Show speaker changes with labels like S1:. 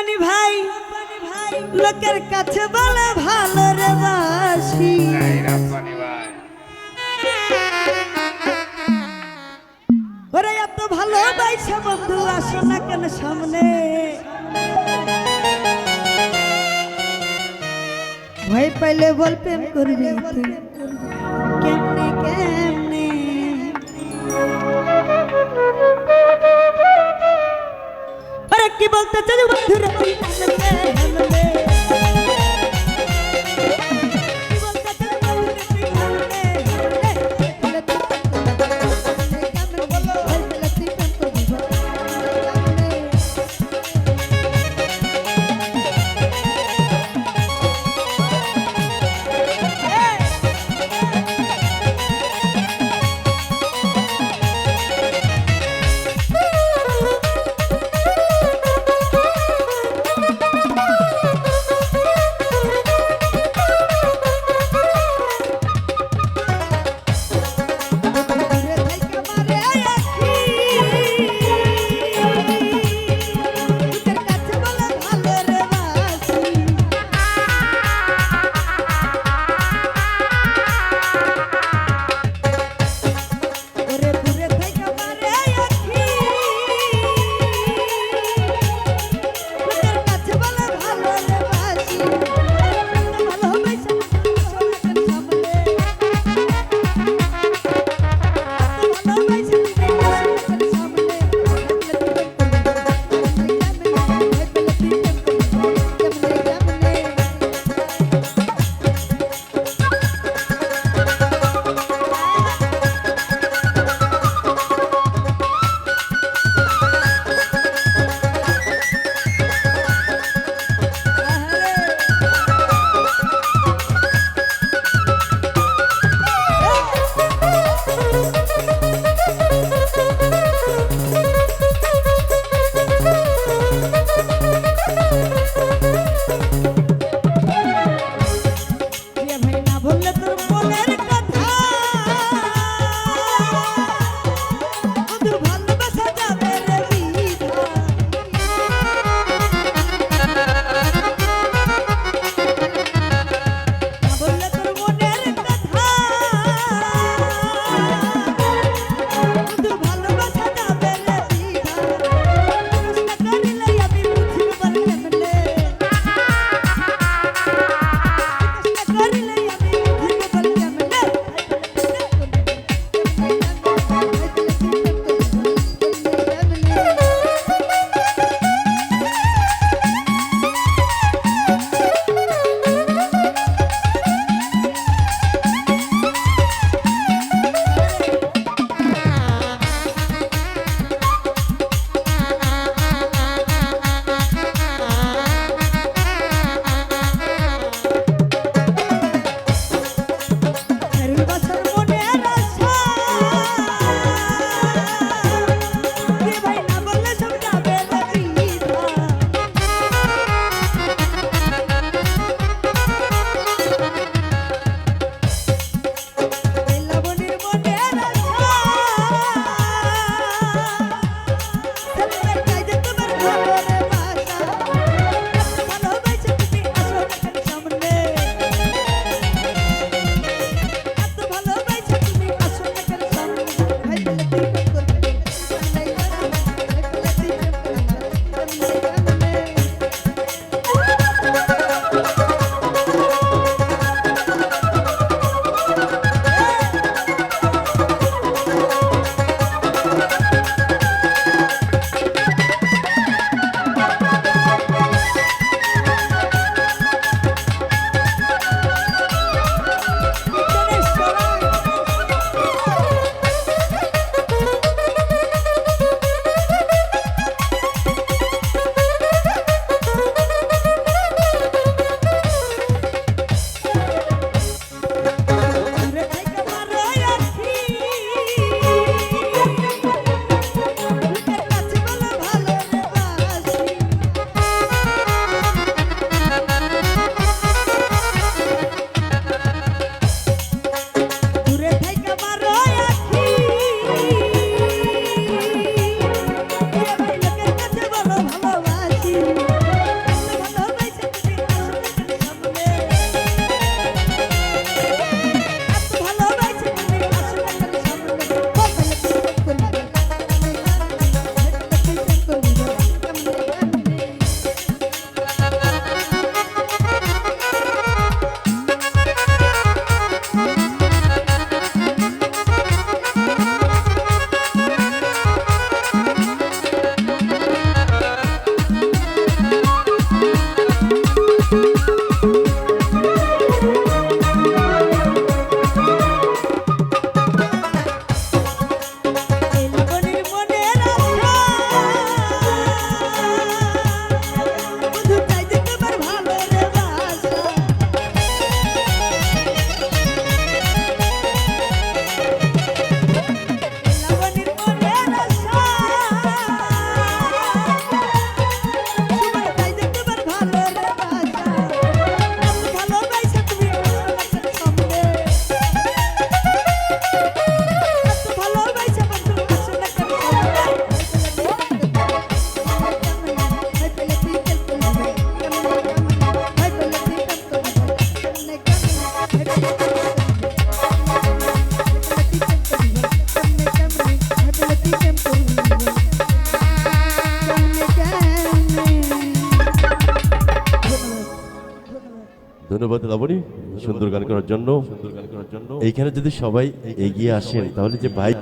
S1: রব্বানি ভাই লোকের কাছে বলে ভালো রে বাসি। ওরে এত ভালো বাইছে বন্ধু আসো না কেন সামনে। ভয় পাইলে বল প্রেম করবি। কেমনে কি বলতে চাই বন্ধু প্রভা
S2: ধন্যবাদ লাবণী সুন্দর গান করার জন্য। এইখানে যদি সবাই এগিয়ে আসেন তাহলে যে ভাই